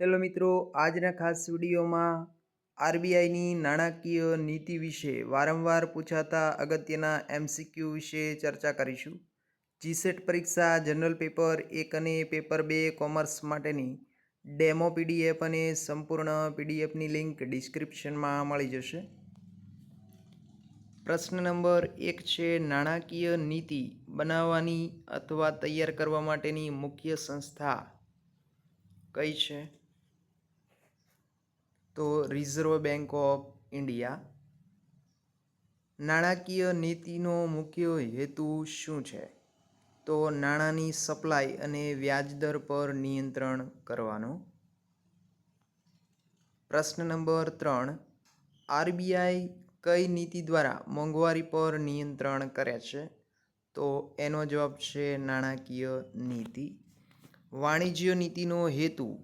Hello મિત્રો, આજના ખાસ વિડીયોમાં આરબીઆઈની નાણાકીય નીતિ વિશે વારંવાર પૂછાતા અગત્યના એમસીક્યુ વિશે ચર્ચા કરીશું. જીસેટ પરીક્ષા, જનરલ પેપર એક અને પેપર બે કોમર્સ માટેની ડેમો પીડીએફ અને સંપૂર્ણ પીડીએફની લિંક ડિસ્ક્રિપ્શનમાં મળી જશે. પ્રશ્ન નંબર એક છે, નાણાકીય નીતિ બનાવવાની અથવા તૈયાર કરવા માટેની મુખ્ય સંસ્થા કઈ છે? તો રિઝર્વ બેંક ઓફ ઇન્ડિયા નાણાકીય નીતિનો મુખ્ય હેતુ શું છે? તો નાણાંની સપ્લાય અને વ્યાજદર પર નિયંત્રણ કરવાનો. પ્રશ્ન નંબર ત્રણ, આરબીઆઈ કઈ નીતિ દ્વારા મોંઘવારી પર નિયંત્રણ કરે છે? તો એનો જવાબ છે નાણાકીય નીતિ. વાણિજ્ય નીતિનો હેતુ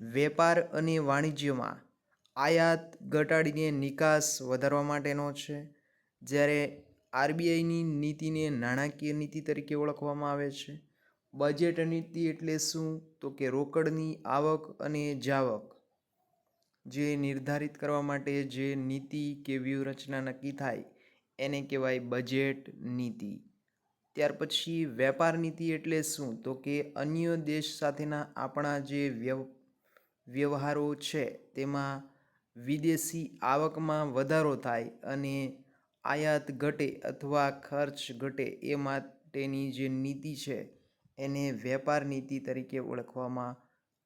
વેપાર અને વાણિજ્યમાં આયાત ઘટાડીને નિકાસ વધારવા માટેનો છે. જ્યારે આરબીઆઈની નીતિને નાણાકીય નીતિ તરીકે ઓળખવામાં આવે છે. બજેટ નીતિ એટલે શું? તો કે રોકડની આવક અને જાવક. જે નિર્ધારિત કરવા માટે જે નીતિ કે વ્યૂહરચના નક્કી થાય, એને કહેવાય બજેટ નીતિ. ત્યાર પછી વેપાર નીતિ એટલે શું? તો કે અન્ય દેશ સાથેના આપણા જે વ્યવ, વ્યવહારો છે, તેમાં વિદેશી આવકમાં વધારો થાય અને આયાત ઘટે અથવા ખર્ચ ઘટે એ માટેની જે નીતિ છે, એને વેપાર નીતિ તરીકે ઓળખવામાં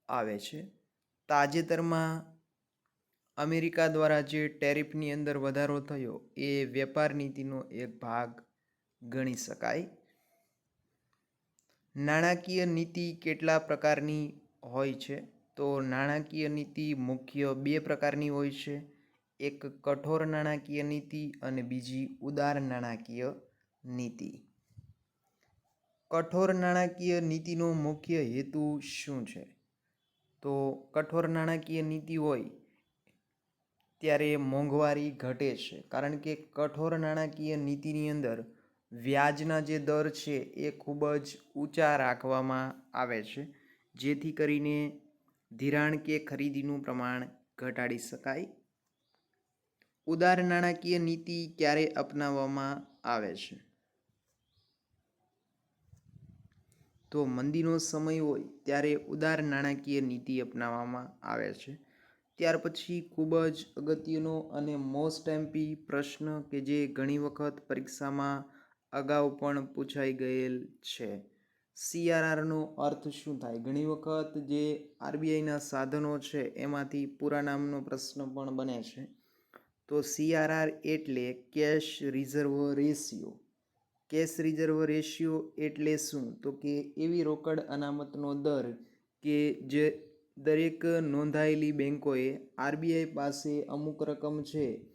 આવે છે. તાજેતરમાં અમેરિકા દ્વારા જે ટેરિફની અંદર વધારો થયો, એ વેપાર નીતિનો એક ભાગ ગણી શકાય. નાણાકીય નીતિ કેટલા પ્રકારની હોય છે? તો નાણાકીય નીતિ મુખ્ય બે પ્રકારની હોય છે. એક કઠોર નાણાકીય નીતિ અને બીજી ઉદાર નાણાકીય નીતિ. કઠોર નાણાકીય નીતિનો મુખ્ય હેતુ શું છે? તો કઠોર નાણાકીય નીતિ હોય ત્યારે મોંઘવારી ઘટે છે. કારણ કે કઠોર નાણાકીય નીતિની અંદર વ્યાજના જે દર છે એ ખૂબ જ ઊંચા રાખવામાં આવે છે. જેથી કરીને ધિરાણ કે ખરીદીનું પ્રમાણ ઘટાડી શકાય. ઉદાર નાણાકીય નીતિ ક્યારે અપનાવવામાં આવે છે? તો મંદીનો સમય હોય ત્યારે ઉદાર નાણાકીય નીતિ અપનાવવામાં આવે છે. ત્યાર પછી ખૂબ જ અગત્યનો અને મોસ્ટ એમ્પી પ્રશ્ન કે જે ઘણી વખત પરીક્ષામાં અગાઉ પણ પૂછાઈ ગયેલ છે. સીઆરઆરનો અર્થ શું થાય? ઘણી વખત જે આરબીઆઈના સાધનો છે, એમાંથી પૂરા નામનો પ્રશ્ન પણ બને છે. તો સીઆરઆર એટલે cash reserve ratio. Cash reserve ratio એટલે શું? તો કે એવી રોકડ અનામતનો દર કે જે દરેક નોંધાયેલી બેંકોએ આરબીઆઈ પાસે અમુક રકમ છે,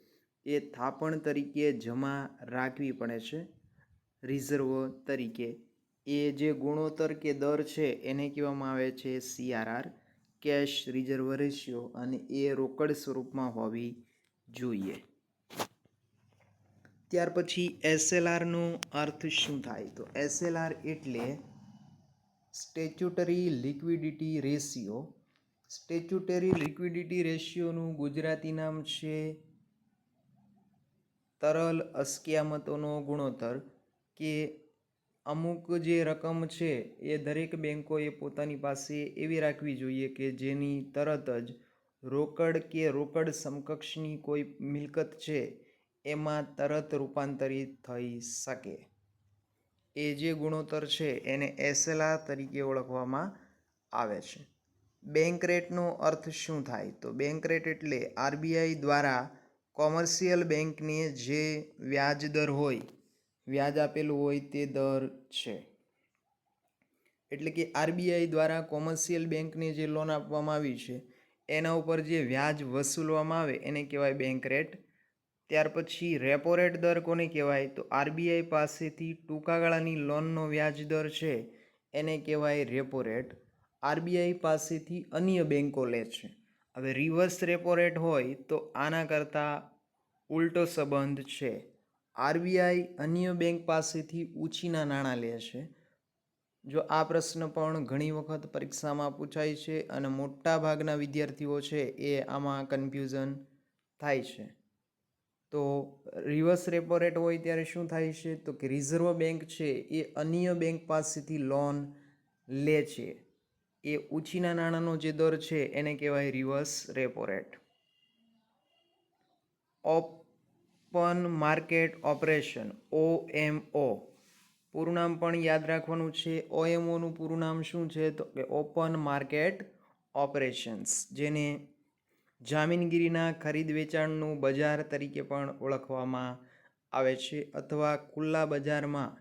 એ થાપણ તરીકે જમા રાખવી પડે છે. રિઝર્વ તરીકે. એ જે ગુણોત્તર કે દર છે એને કહેવામાં આવે છે સીઆરઆર કેશ રિઝર્વ રેશિયો અને એ રોકડ સ્વરૂપમાં હોવી જોઈએ. ત્યાર પછી એસએલઆરનો અર્થ શું થાય? તો એસએલઆર એટલે statutory liquidity ratio statutory liquidity રેશિયોનું Gujarati નામ છે તરલ અસ્કિયામતોનો ગુણોત્તર કે અમુક જે રકમ છે એ દરેક બેન્કોએ પોતાની પાસે એવી રાખવી જોઈએ કે જેની તરત જ રોકડ કે રોકડ સમકક્ષની કોઈ મિલકત છે, એમાં તરત રૂપાંતરિત થઈ શકે. એ જે ગુણોત્તર છે એને એસએલઆર તરીકે ઓળખવામાં આવે છે. બેંક રેટનો અર્થ શું થાય? તો બેંક રેટ એટલે આરબીઆઈ દ્વારા કોમર્શિયલ બેંકને જે વ્યાજ દર હોય વ્યાજ આપેલું હોય તે દર છે. એટલે કે આરબીઆઈ દ્વારા કોમર્શિયલ બેંકને જે લોન આપવામાં આવી છે, એના ઉપર જે વ્યાજ વસૂલવામાં આવે એને કહેવાય બેંક રેટ. ત્યાર પછી રેપો રેટ દર કોને કહેવાય? તો આરબીઆઈ પાસેથી ટૂંકા ગાળાની લોનનો વ્યાજ દર છે, એને કહેવાય રેપો રેટ. આરબીઆઈ પાસેથી અન્ય બેંકો લે છે. હવે રિવર્સ રેપો રેટ હોય તો આના કરતાં ઉલટો સંબંધ છે. આરબીઆઈ અન્ય બેંક પાસેથી ઉછીના નાણાં લે છે. જો આ પ્રશ્ન પણ ઘણી વખત પરીક્ષામાં પૂછાય છે અને મોટા ભાગના વિદ્યાર્થીઓ છે એ આમાં કન્ફ્યુઝન થાય છે. તો રિવર્સ રેપો રેટ હોય ત્યારે શું થાય છે? તો કે રિઝર્વ બેંક છે એ અન્ય બેંક પાસેથી લોન લે છે. એ ઉછીના નાણાંનો જે દર છે એને કહેવાય reverse repo rate open market operation, OMO. નામ પણ યાદ રાખવાનું છે. ઓએમઓનું પૂરું નામ શું છે? તો કે ઓપન માર્કેટ ઓપરેશન્સ, જેને જામીનગીરીના ખરીદ વેચાણનું બજાર તરીકે પણ ઓળખવામાં આવે છે અથવા ખુલ્લા બજારમાં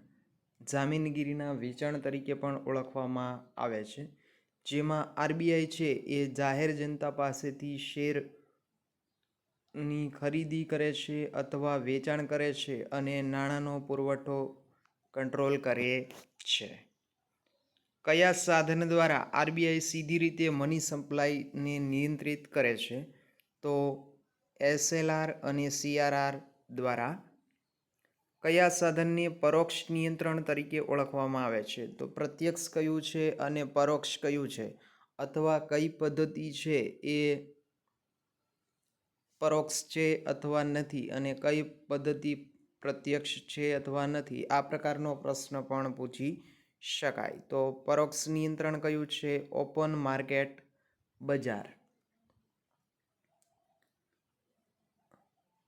જામીનગીરીના વેચાણ તરીકે પણ ઓળખવામાં આવે છે. જેમાં આરબીઆઈ છે એ જાહેર જનતા પાસેથી શેરની ખરીદી કરે છે અથવા વેચાણ કરે છે અને નાણાંનો પુરવઠો કંટ્રોલ કરે છે. કયા સાધન દ્વારા આરબીઆઈ સીધી રીતે મની સપ્લાયને નિયંત્રિત કરે છે? તો એસએલઆર અને સીઆરઆર દ્વારા. કયા સાધનને પરોક્ષ નિયંત્રણ તરીકે ઓળખવામાં આવે છે? તો પ્રત્યક્ષ કયું છે અને પરોક્ષ કયું છે? અથવા કઈ પદ્ધતિ છે એ પરોક્ષ છે અથવા નથી અને કઈ પદ્ધતિ પ્રત્યક્ષ છે અથવા નથી, આ પ્રકારનો પ્રશ્ન પણ પૂછી શકાય. તો પરોક્ષ નિયંત્રણ કયું છે? ઓપન માર્કેટ બજાર.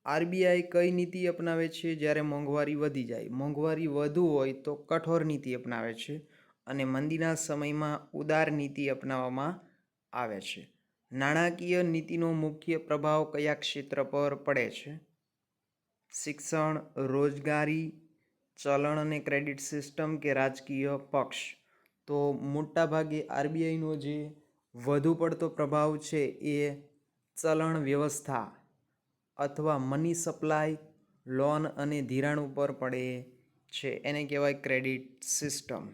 આરબીઆઈ કઈ નીતિ અપનાવે છે? જ્યારે મોંઘવારી વધી જાય. મોંઘવારી વધુ હોય તો કઠોર નીતિ અપનાવે છે અને મંદીના સમયમાં ઉદાર નીતિ અપનાવવામાં આવે છે. નાણાકીય નીતિનો મુખ્ય પ્રભાવ કયા ક્ષેત્ર પર પડે છે? શિક્ષણ, રોજગારી, ચલણ અને ક્રેડિટ સિસ્ટમ કે રાજકીય પક્ષ? તો મોટાભાગે આરબીઆઈનો જે વધુ પડતો પ્રભાવ છે એ ચલણ વ્યવસ્થા અથવા મની સપ્લાય, લોન અને ધિરાણ ઉપર પડે છે. એને કહેવાય ક્રેડિટ સિસ્ટમ.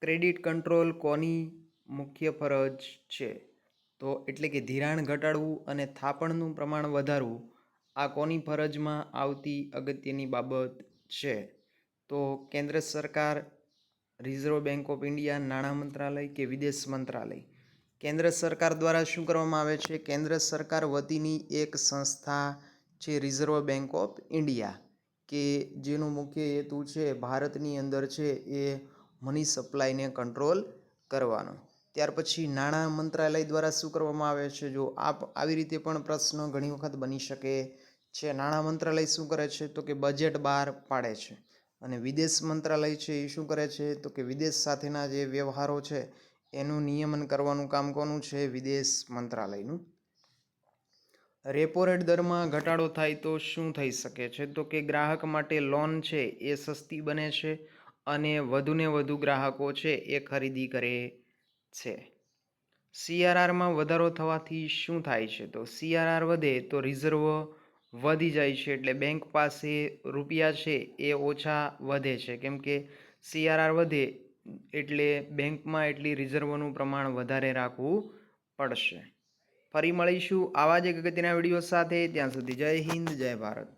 ક્રેડિટ કંટ્રોલ કોની મુખ્ય ફરજ છે. તો એટલે કે ધિરાણ ઘટાડવું અને થાપણનું પ્રમાણ વધારવું આ કોની ફરજમાં આવતી અગત્યની બાબત છે? તો કેન્દ્ર સરકાર, રિઝર્વ બેંક ઓફ ઇન્ડિયા, નાણાં મંત્રાલય કે વિદેશ મંત્રાલય? કેન્દ્ર સરકાર દ્વારા શું કરવામાં આવે છે? કેન્દ્ર સરકાર વતીની એક સંસ્થા છે રિઝર્વ બેંક ઓફ ઇન્ડિયા કે જેનો મુખ્ય હેતુ છે ભારતની અંદર છે એ મની સપ્લાયને કંટ્રોલ કરવાનો. ત્યાર પછી નાણાં મંત્રાલય દ્વારા શું કરવામાં આવે છે? જો આપ આવી રીતે પણ પ્રશ્ન ઘણી વખત બની શકે છે. નાણાં મંત્રાલય શું કરે છે? તો કે બજેટ બહાર પાડે છે. અને વિદેશ મંત્રાલય છે એ શું કરે છે? તો કે વિદેશ સાથેના જે વ્યવહારો છે, એનું નિયમન કરવાનું કામ કોનું છે? વિદેશ મંત્રાલયનું. રેપો રેટ દરમાં ઘટાડો થાય તો શું થઈ શકે છે? તો કે ગ્રાહક માટે લોન છે એ સસ્તી બને છે અને વધુને વધુ ગ્રાહકો છે એ ખરીદી કરે છે. સીઆરઆરમાં વધારો થવાથી શું થાય છે? તો સીઆરઆર વધે તો રિઝર્વ વધી જાય છે એટલે બેંક પાસે રૂપિયા છે એ ઓછા વધે છે. કેમ કે સીઆરઆર વધે એટલે બેંકમાં એટલી રિઝર્વનું પ્રમાણ વધારે રાખવું પડશે. ફરી મળીશું આવા જ એક અગત્યના વીડિયો સાથે. ત્યાં સુધી જય હિન્દ, જય ભારત.